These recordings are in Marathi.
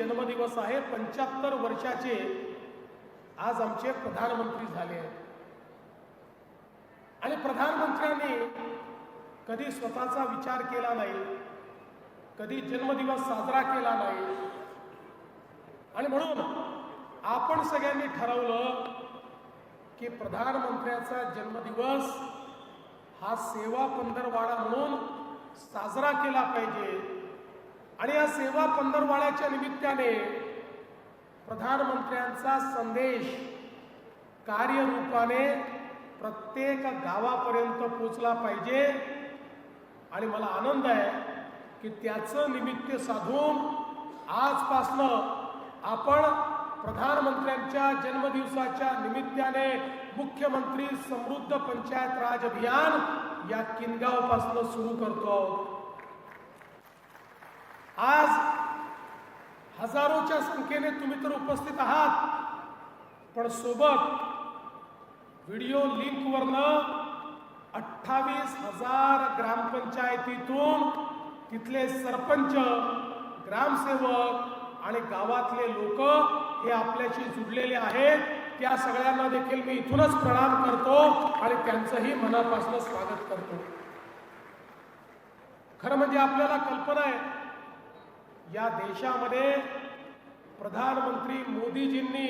जन्मदिवस आहे पंच्याहत्तर वर्षाचे आज आमचे प्रधानमंत्री झाले आहेत. आणि प्रधानमंत्र्यांनी कधी स्वतःचा विचार केला नाही कधी जन्मदिवस साजरा केला नाही. आणि म्हणून आपण सगळ्यांनी ठरवलं की प्रधानमंत्र्याचा जन्मदिवस हा सेवा पंधरवाडा म्हणून साजरा केला पाहिजे. आणि या सेवा पंधरवाड्याच्या निमित्ताने प्रधानमंत्र्यांचा संदेश कार्यरूपाने प्रत्येक गावापर्यंत पोचला पाहिजे. आणि मला आनंद आहे की त्याचं निमित्त साधून आजपासनं आपण प्रधानमंत्र्यांच्या जन्मदिवसाच्या निमित्ताने मुख्यमंत्री समृद्ध पंचायत राज अभियान या किनगावपासून सुरू करतो आहोत. आज हजारोच्या संख्येने तुम्ही तर उपस्थित आहात. पण सोबत व्हिडिओ लिंकवरनं अठ्ठावीस हजार ग्रामपंचायतीतून तिथले सरपंच ग्रामसेवक आणि गावातले लोक हे आपल्याशी जुडलेले आहेत. त्या सगळ्यांना देखील मी इथूनच प्रणाम करतो आणि त्यांचंही मनापासून स्वागत करतो. खरं म्हणजे आपल्याला कल्पना आहे या देशामध्ये प्रधानमंत्री मोदीजींनी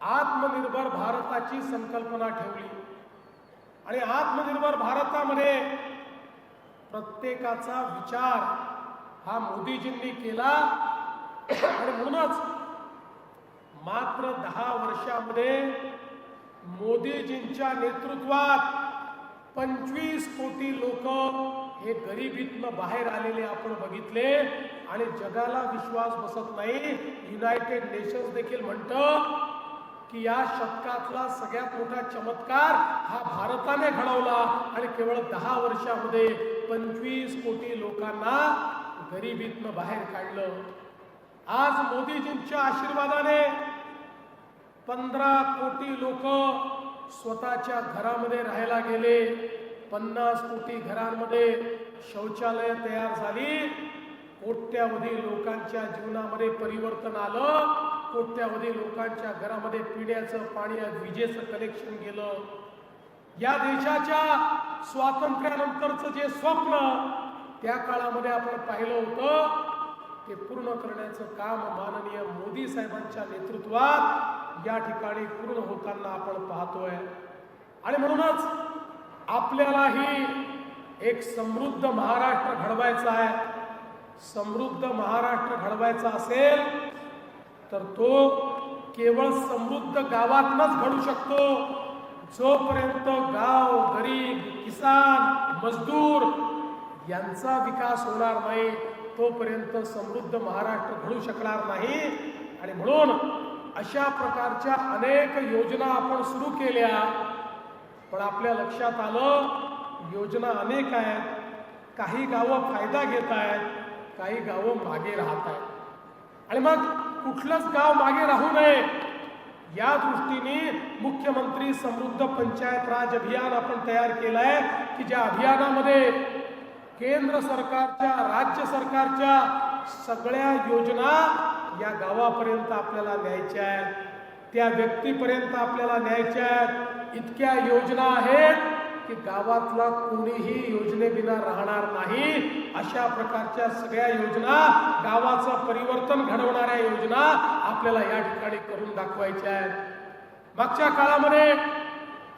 आत्मनिर्भर भारताची संकल्पना ठेवली. आणि आत्मनिर्भर भारतामध्ये प्रत्येकाचा विचार हा मोदीजींनी केला. आणि म्हणूनच मात्र दहा वर्षामध्ये मोदीजींच्या नेतृत्वात पंचवीस कोटी लोक हे गरिबीतनं बाहेर आलेले आपण बघितले. आणि जगाला विश्वास बसत नाही. युनायटेड नेशन्स देखील म्हणतं की या शतकातला सगळ्यात मोठा चमत्कार हा भारताने घडवला आणि केवळ दहा वर्षामध्ये पंचवीस कोटी लोकांना गरिबीतनं बाहेर काढलं. आज मोदीजींच्या आशीर्वादाने पंधरा कोटी लोक स्वतःच्या घरामध्ये राहायला गेले. पन्नास कोटी घरांमध्ये शौचालय तयार झाली. कोट्यावधी लोकांच्या जीवनामध्ये परिवर्तन आलं. कोट्यावधी लोकांच्या घरामध्ये पिण्याचं पाणी विजेचं कनेक्शन गेलं. या देशाच्या स्वातंत्र्यानंतरचं जे स्वप्न त्या काळामध्ये आपण पाहिलं होतं. ते पूर्ण करण्याचं काम माननीय मोदी साहेबांच्या नेतृत्वात या ठिकाणी पूर्ण होताना आपण पाहतोय. आणि म्हणूनच आपल्यालाही एक समृद्ध महाराष्ट्र घडवायचा आहे. समृद्ध महाराष्ट्र घडवायचा असेल तर तो केवळ समृद्ध गावातनच घडू शकतो. जोपर्यंत गाव गरीब किसान मजदूर यांचा विकास होणार नाही तोपर्यंत समृद्ध महाराष्ट्र घडू शकणार नाही. आणि म्हणून अशा प्रकारच्या अनेक योजना आपण सुरू केल्या. पण आपल्या लक्षात आलं योजना अनेक आहेत. काही गावं फायदा घेत आहेत. काही गावं मागे राहत आहेत. आणि मग कुठलंच गाव मागे राहू नये. या दृष्टीने मुख्यमंत्री समृद्ध पंचायत राज अभियान आपण तयार केलं आहे की ज्या अभियानामध्ये केंद्र सरकारच्या राज्य सरकारच्या सगळ्या योजना या गावापर्यंत आपल्याला न्यायच्या आहेत. त्या व्यक्तीपर्यंत आपल्याला न्यायच्या आहेत. इतक्या योजना आहेत की गावातला कोणीही योजनेबिना राहणार नाही. अशा प्रकारच्या सगळ्या योजना गावाचं परिवर्तन घडवणाऱ्या योजना आपल्याला या ठिकाणी करून दाखवायच्या आहेत. मागच्या काळामध्ये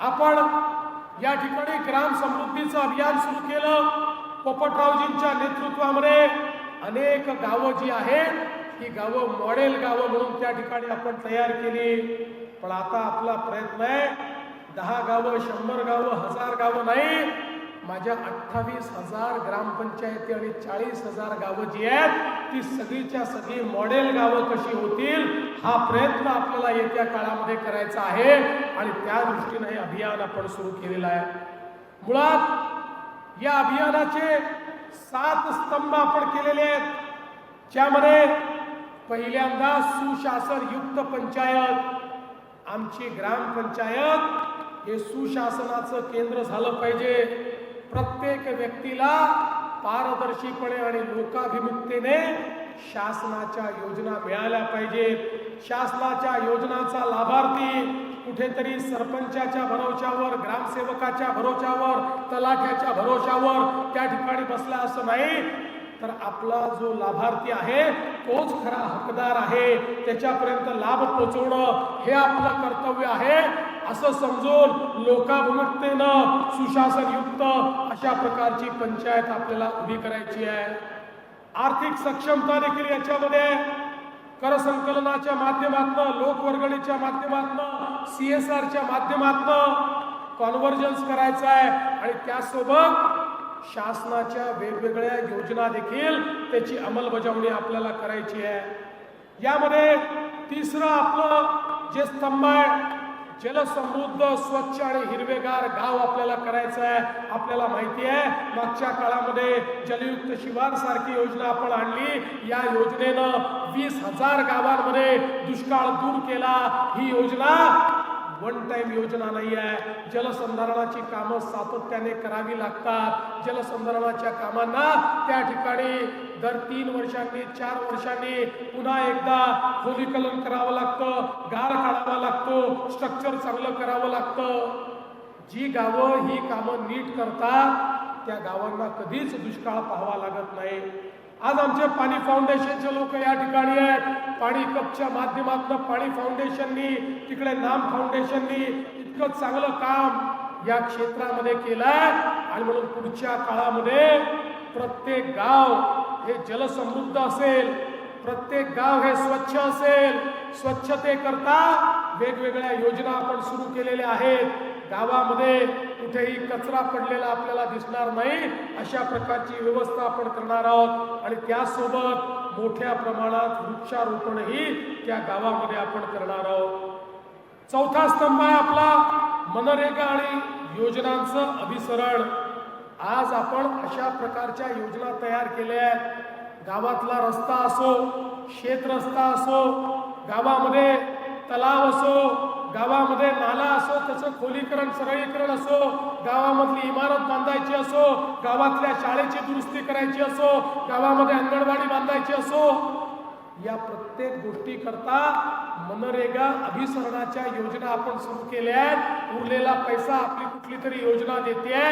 आपण या ठिकाणी ग्राम समृद्धीचं अभियान सुरू केलं. पोपटरावजींच्या नेतृत्वामध्ये अनेक गावं जी आहेत ही गावं मॉडेल गावं म्हणून त्या ठिकाणी आपण तयार केली. पण आता आपला प्रयत्न आहे दहा गावं शंभर गावं हजार गावं नाही. माझ्या अठ्ठावीस हजार ग्रामपंचायती आणि चाळीस हजार गावं जी आहेत ती सगळीच्या सगळी मॉडेल गावं कशी होतील हा प्रयत्न आपल्याला येत्या काळामध्ये करायचा आहे. आणि त्या दृष्टीने हे अभियान आपण सुरू केलेलं आहे. मुळात या अभियानाचे सात स्तंभ आपण केलेले आहेत. ज्यामध्ये पहिल्यांदा सुशासन युक्त पंचायत आमची ग्रामपंचायत हे सुशासनाचं केंद्र झालं पाहिजे. प्रत्येक व्यक्तीला पारदर्शीपणे आणि लोकाभिमुखतेने शासनाच्या योजना मिळाल्या पाहिजेत शासनाच्या योजनाचा लाभार्थी कुठेतरी सरपंचाच्या भरोशावर ग्रामसेवकाच्या भरोशावर तलाठ्याच्या भरोशावर त्या ठिकाणी बसला असं नाही तर आपला जो लाभार्थी आहे तोच खरा हकदार आहे. त्याच्यापर्यंत लाभ पोचवणं हे आपलं कर्तव्य आहे. असं समजून लोकाभिमुखतेनं सुशासनयुक्त अशा प्रकारची पंचायत आपल्याला उभी करायची आहे. आर्थिक सक्षमता देखील याच्यामध्ये कर संकलनाच्या माध्यमातून लोकवर्गणीच्या माध्यमातून सी एस आरच्या माध्यमातून कॉन्व्हर्जन्स करायचं आहे. आणि त्यासोबत शासनाच्या वेगवेगळ्या योजना देखील त्याची अंमलबजावणी आपल्याला करायची आहे. यामध्ये तिसरं आपलं जे स्तंभ आहे जलसमृद्ध स्वच्छ आणि हिरवेगार गाव आपल्याला करायचं आहे आपल्याला माहिती आहे. मागच्या काळामध्ये जलयुक्त शिवार सारखी योजना आपण आणली. या योजनेनं वीस हजार गावांमध्ये दुष्काळ दूर केला. ही योजना वन टाईम योजना नाही आहे. जलसंधारणाची कामं सातत्याने करावी लागतात. जलसंधारणाच्या कामांना त्या ठिकाणी दर तीन वर्षांनी चार वर्षांनी पुन्हा एकदा खोलीकलन करावं लागतं गार काढावा लागतो स्ट्रक्चर चांगलं करावं लागतं. जी गावं ही कामं नीट करतात त्या गावांना कधीच दुष्काळ पाहावा लागत नाही. आज आमचे पाणी फाउंडेशनचे लोक या ठिकाणी आहेत. पाणी कपच्या माध्यमातून पाणी फाउंडेशननी तिकडे नाम फाउंडेशननी इतकं चांगलं काम या क्षेत्रामध्ये केलंय. आणि म्हणून पुढच्या काळामध्ये प्रत्येक गाव हे जलसमृद्ध असेल प्रत्येक गाव हे स्वच्छ असेल स्वच्छतेकरता वेगवेगळ्या योजना आपण सुरू केलेल्या आहेत. गावामध्ये कुठेही कचरा पडलेला आपल्याला दिसणार नाही अशा प्रकारची व्यवस्था आपण करणार आहोत. आणि त्यासोबत मोठ्या प्रमाणात वृक्षारोपणही त्या गावामध्ये आपण करणार आहोत. चौथा स्तंभ आहे आपला मनरेगा आणि योजनांचं अभिसरण. आज आपण अशा प्रकारच्या योजना तयार केल्या आहेत. गावातला रस्ता असो शेत रस्ता असो गावामध्ये तलाव असो गावामध्ये नाला असो त्याचं खोलीकरण सरळीकरण असो गावामधली इमारत बांधायची असो गावातल्या शाळेची दुरुस्ती करायची असो गावामध्ये अंगणवाडी बांधायची असो या प्रत्येक गोष्टी करता मनरेगा अभिसरणाच्या योजना आपण सुरू केल्या आहेत. उरलेला पैसा आपली कुठली तरी योजना देते.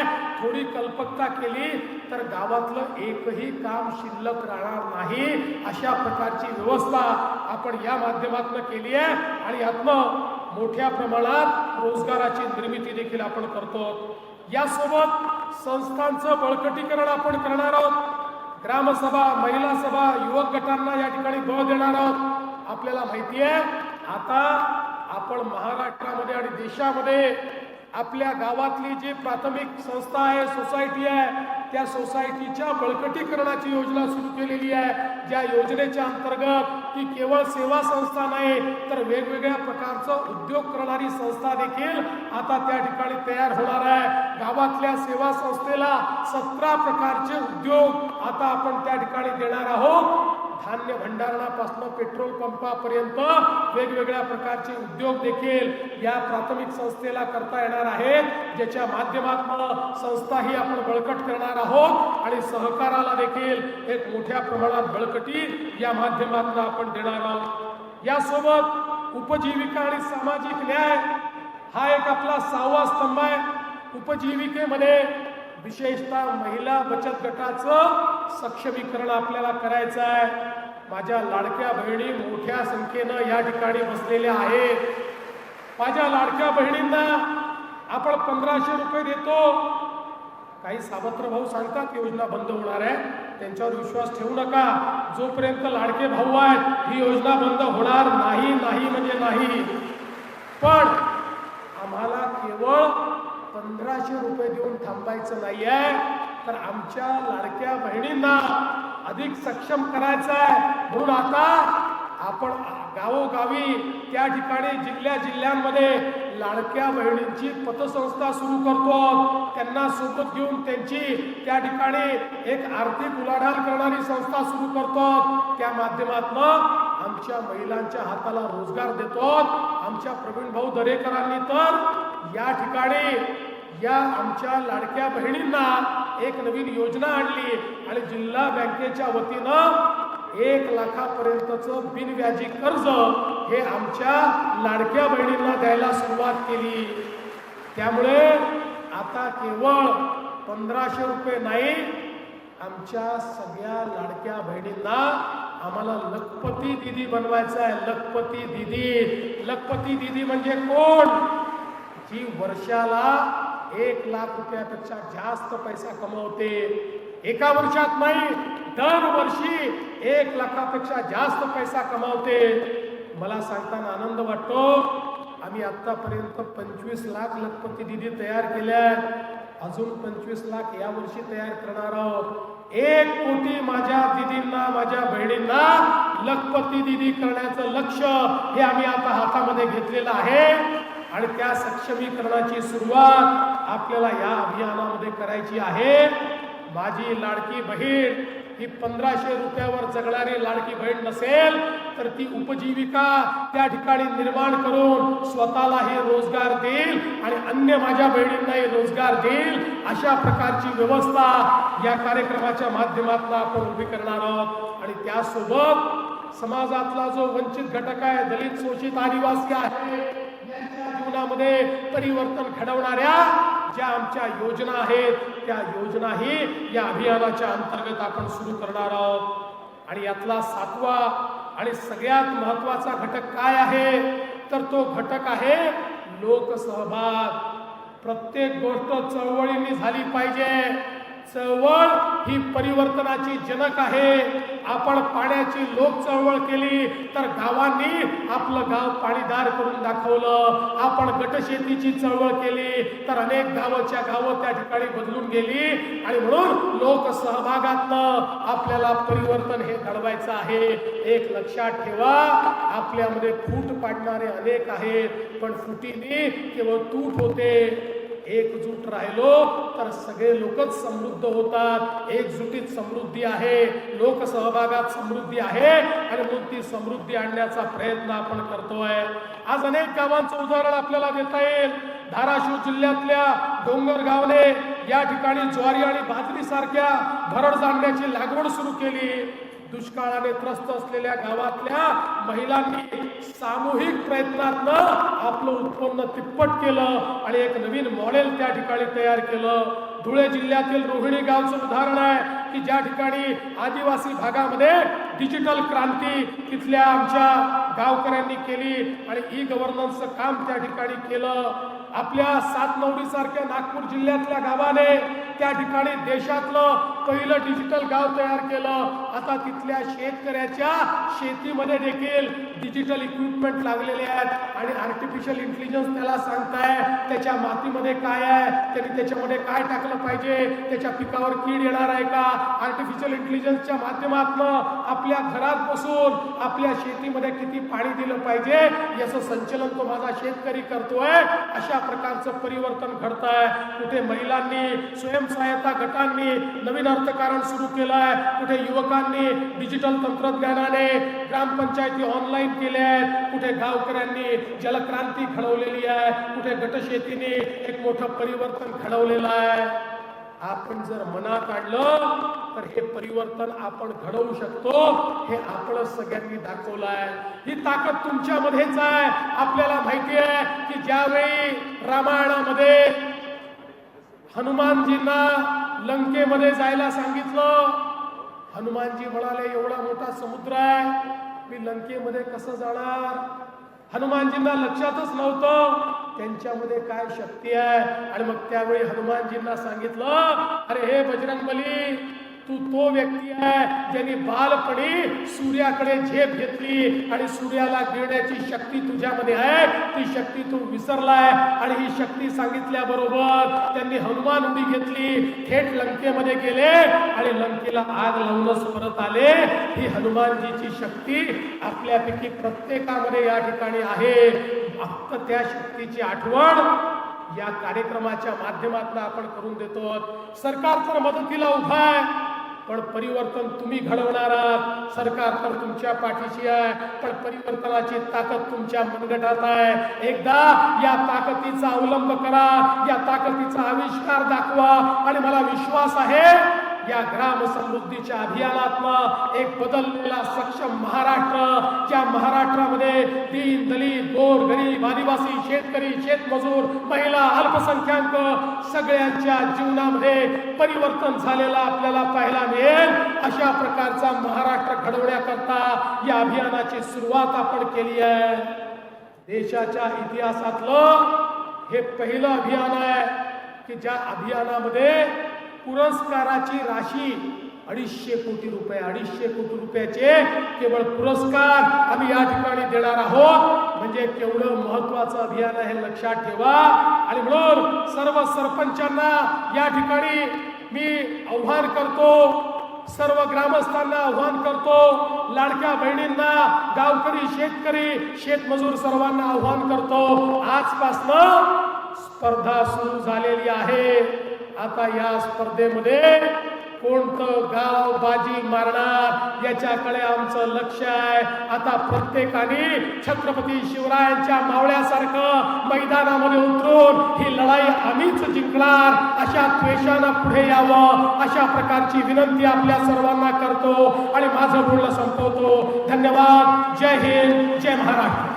थोडी कल्पकता केली तर गावातलं एकही काम शिल्लक राहणार नाही. अशा प्रकारची व्यवस्था आपण या माध्यमातून केली आहे. आणि यातनं मोठ्या प्रमाणात रोजगाराची निर्मिती देखील आपण करतो. यासोबत संस्थांचं बळकटीकरण आपण करणार आहोत. ग्रामसभा महिला सभा युवक गटांना या ठिकाणी बळ देणार आहोत. आपल्याला माहिती आहे आता आपण महाराष्ट्रामध्ये आणि देशामध्ये आपल्या गावातली जी प्राथमिक संस्था आहे सोसायटी आहे त्या सोसायटीच्या बळकटीकरणाची योजना सुरू केलेली आहे. ज्या योजनेच्या अंतर्गत ती केवळ सेवा संस्था नाही तर वेगवेगळ्या प्रकारचं उद्योग करणारी संस्था देखील आता त्या ठिकाणी तयार होणार आहे. गावातल्या सेवा संस्थेला सतरा प्रकारचे उद्योग आता आपण त्या ठिकाणी देणार आहोत. धान्य भंडारणापासून पेट्रोल पंपापर्यंत वेगवेगळ्या प्रकारचे उद्योग देखील या प्राथमिक संस्थेला करता येणार आहेत ज्याच्या माध्यमातून संस्थाही आपण बळकट करणार आहोत आणि सहकाराला देखील एक मोठ्या प्रमाणात बळकटी या माध्यमातून आपण देणार आहोत. यासोबत उपजीविका आणि सामाजिक न्याय हा एक आपला सहावा स्तंभ आहे. उपजीविकेमध्ये विशेषतः महिला बचत गटाचं सक्षमीकरण आपल्याला करायचं आहे. माझ्या लाडक्या बहिणी मोठ्या संख्येनं या ठिकाणी बसलेल्या आहेत. माझ्या लाडक्या बहिणींना आपण पंधराशे रुपये देतो. काही सावत्र भाऊ सांगतात योजना बंद होणार आहे. त्यांच्यावर विश्वास ठेवू नका. जोपर्यंत लाडके भाऊ आहेत ही योजना बंद होणार नाही नाही म्हणजे नाही. पण आम्हाला केवळ पंधराशे रुपये देऊन थांबायचं नाही आहे तर आमच्या लाडक्या बहिणींना अधिक सक्षम करायचं आहे. म्हणून आता आपण गावोगावी त्या ठिकाणी जिल्ह्या जिल्ह्यांमध्ये लाडक्या बहिणींची पतसंस्था सुरू करतो त्यांना सोबत घेऊन त्यांची त्या ठिकाणी एक आर्थिक उलाढाल करणारी संस्था सुरू करतो त्या माध्यमातून आमच्या महिलांच्या हाताला रोजगार देतो आमच्या प्रवीण भाऊ दरेकरांनी तर या ठिकाणी या आमच्या लाडक्या बहिणींना एक नवीन योजना आणली आणि जिल्हा बँकेच्या वतीनं एक लाखापर्यंतचं बिनव्याजी कर्ज हे आमच्या लाडक्या बहिणींना द्यायला सुरुवात केली. त्यामुळे आता केवळ पंधराशे रुपये नाही आमच्या सगळ्या लाडक्या बहिणींना आम्हाला लखपती दिदी बनवायचं आहे. लखपती दिदी. लखपती दिदी म्हणजे कोण? जी वर्षाला एक लाख रुपयापेक्षा जास्त पैसा कमवते. एका वर्षात नाही दरवर्षी एक लाखापेक्षा जास्त पैसा कमावते. मला सांगताना आनंद वाटतो. आम्ही आतापर्यंत पंचवीस लाख लखपती दिदी तयार केल्या. अजून पंचवीस लाख या वर्षी तयार करणार आहोत. एक कोटी माझ्या दिदींना माझ्या बहिणींना लखपती दिदी करण्याचं लक्ष हे आम्ही आता हातामध्ये घेतलेलं आहे. आणि त्या सक्षमीकरणाची सुरुवात आपल्याला या अभियानामध्ये करायची आहे. माझी लाडकी बहीण ही पंधराशे रुपयावर जगणारी लाडकी बहीण नसेल तर ती उपजीविका त्या ठिकाणी निर्माण करून स्वतःलाही रोजगार देईल आणि अन्य माझ्या बहिणींनाही रोजगार देईल. अशा प्रकारची व्यवस्था या कार्यक्रमाच्या माध्यमातून आपण उभी करणार आहोत. आणि त्यासोबत समाजातला जो वंचित घटक आहे दलित शोषित आदिवासी आहे जीवनामध्ये परिवर्तन घडवणाऱ्या ज्या आमच्या योजना आहेत त्या योजनाही या अभियानाच्या अंतर्गत आपण सुरू करणार आहोत. आणि यातला सातवा आणि सगळ्यात महत्त्वाचा घटक काय आहे? तर तो घटक आहे लोकसहभाग. प्रत्येक गोष्ट चळवळीने झाली पाहिजे. चळवळ ही परिवर्तनाची जनक आहे. आपण पाण्याची लोक चळवळ केली तर गावांनी आपलं गाव पाणीदार करून दाखवलं. आपण गटशेतीची चळवळ केली तर अनेक गावाच्या गावं त्या ठिकाणी बदलून गेली. आणि म्हणून लोक सहभागातनं आपल्याला परिवर्तन हे घडवायचं आहे. एक लक्षात ठेवा आपल्यामध्ये फूट पाडणारे अनेक आहेत पण फुटीने केवळ तूट होते. एकजूट राहिलो तर सगळे लोकच समृद्ध होतात. एकजुटीत समृद्धी आहे लोकसहभागात समृद्धी आहे आणि म्हणून ती समृद्धी आणण्याचा प्रयत्न आपण करतोय. आज अनेक गावांचं उदाहरण आपल्याला देता येईल. धाराशिव जिल्ह्यातल्या डोंगर गावने या ठिकाणी ज्वारी आणि बाजरी सारख्या भरड जाणण्याची लागवड सुरू केली. दुष्काळाने त्रस्त असलेल्या गावातल्या महिलांनी सामूहिक प्रयत्नातनं आपलं उत्पन्न तिप्पट केलं आणि एक नवीन मॉडेल त्या ठिकाणी तयार केलं. धुळे जिल्ह्यातील रोहिणी गावचं उदाहरण आहे की ज्या ठिकाणी आदिवासी भागामध्ये डिजिटल क्रांती तिथल्या आमच्या गावकऱ्यांनी केली आणि ई गव्हर्नन्सचं काम त्या ठिकाणी केलं. आपल्या सातनवडी सारख्या नागपूर जिल्ह्यातल्या गावाने त्या ठिकाणी देशातलं पहिलं डिजिटल गाव तयार केलं. आता तिथल्या शेतकऱ्याच्या शेतीमध्ये देखील डिजिटल इक्विपमेंट लागलेले आहेत आणि आर्टिफिशियल इंटेलिजन्स त्याला सांगताय त्याच्या मातीमध्ये काय आहे त्यांनी त्याच्यामध्ये काय टाकलं पाहिजे त्याच्या पिकावर कीड येणार आहे का? आर्टिफिशियल इंटेलिजन्सच्या माध्यमातून आपल्या घरात बसून आपल्या शेतीमध्ये किती पाणी दिलं पाहिजे याचं संचलन तो माझा शेतकरी करतोय. अशा प्रकारचं परिवर्तन घडत आहे कुठे महिलांनी स्वयंसहायता गटांनी नवीन अर्थकारण सुरू केलं आहे कुठे युवकांनी डिजिटल तंत्रज्ञानाने ग्रामपंचायती ऑनलाईन केल्या आहेत. कुठे गावकऱ्यांनी जलक्रांती घडवलेली आहे. कुठे गटशेतीने एक मोठं परिवर्तन घडवलेलं आहे. आपण जर मनात आणलं तर हे परिवर्तन आपण घडवू शकतो. हे आपण सगळ्यांनी दाखवलं आहे ही ताकद तुमच्यामध्येच आहे. आपल्याला माहिती आहे की ज्यावेळी रामायणामध्ये हनुमानजींना लंकेमध्ये जायला सांगितलं हनुमानजी म्हणाले एवढा मोठा समुद्र आहे. मी लंकेमध्ये कसं जाणार? हनुमानजींना लक्षातच नव्हतं. त्यांच्यामध्ये काय शक्ती आहे? आणि मग त्यावेळी हनुमानजींना सांगितलं अरे हे बजरंगबली तू तो व्यक्ती आहे ज्यांनी बालपणी सूर्याकडे झेप घेतली आणि सूर्याला घेण्याची शक्ती तुझ्यामध्ये आहे. ती शक्ती तू विसरलाय. आणि ही शक्ती सांगितल्याबरोबर त्यांनी हनुमान उडी घेतली थेट लंकेमध्ये गेले आणि लंकेला आग लावूनच परत आले. ही हनुमानजीची शक्ती आपल्यापैकी प्रत्येकामध्ये या ठिकाणी आहे. फक्त त्या शक्तीची आठवण या कार्यक्रमाच्या माध्यमातून आपण करून देतो. सरकार तर मदतीला उभा आहे पण परिवर्तन तुम्ही घडवणार आहात. सरकार तर तुमच्या पाठीशी आहे पण परिवर्तनाची ताकद तुमच्या मनगटात आहे. एकदा या ताकदीचा अवलंब करा या ताकदीचा आविष्कार दाखवा. आणि मला विश्वास आहे या ग्राम समृद्धीच्या अभियानातनं एक बदललेला सक्षम महाराष्ट्र ज्या महाराष्ट्रामध्ये दीन दलित गोर गरीब आदिवासी शेतकरी शेतमजूर महिला अल्पसंख्याक सगळ्यांच्या जीवनामध्ये परिवर्तन झालेला आपल्याला पाहायला मिळेल. अशा प्रकारचा महाराष्ट्र घडवण्याकरता या अभियानाची सुरुवात आपण केली आहे. देशाच्या इतिहासातलं हे पहिलं अभियान आहे की ज्या अभियानामध्ये पुरस्काराची राशी अडीचशे कोटी रुपये अडीचशे कोटी रुपयाचे केवळ पुरस्कार आम्ही या ठिकाणी देणार आहोत. म्हणजे केवढं महत्वाचं अभियान आहे हे लक्षात ठेवा. आणि म्हणून सर्व सरपंचांना या ठिकाणी मी आव्हान करतो सर्व ग्रामस्थांना आव्हान करतो लाडक्या बहिणींना गावकरी शेतकरी शेतमजूर सर्वांना आव्हान करतो. आजपासनं स्पर्धा सुरू झालेली आहे. आता या स्पर्धेमध्ये कोणतं गाव बाजी मारणार याच्याकडे आमचं लक्ष आहे. आता प्रत्येकाने छत्रपती शिवरायांच्या मावळ्यासारखं मैदानामध्ये उतरून ही लढाई आम्हीच जिंकणार. अशा द्वेषानं पुढे यावं. अशा प्रकारची विनंती आपल्या सर्वांना करतो. आणि माझं बोलणं संपवतो. धन्यवाद. जय हिंद. जय महाराष्ट्र.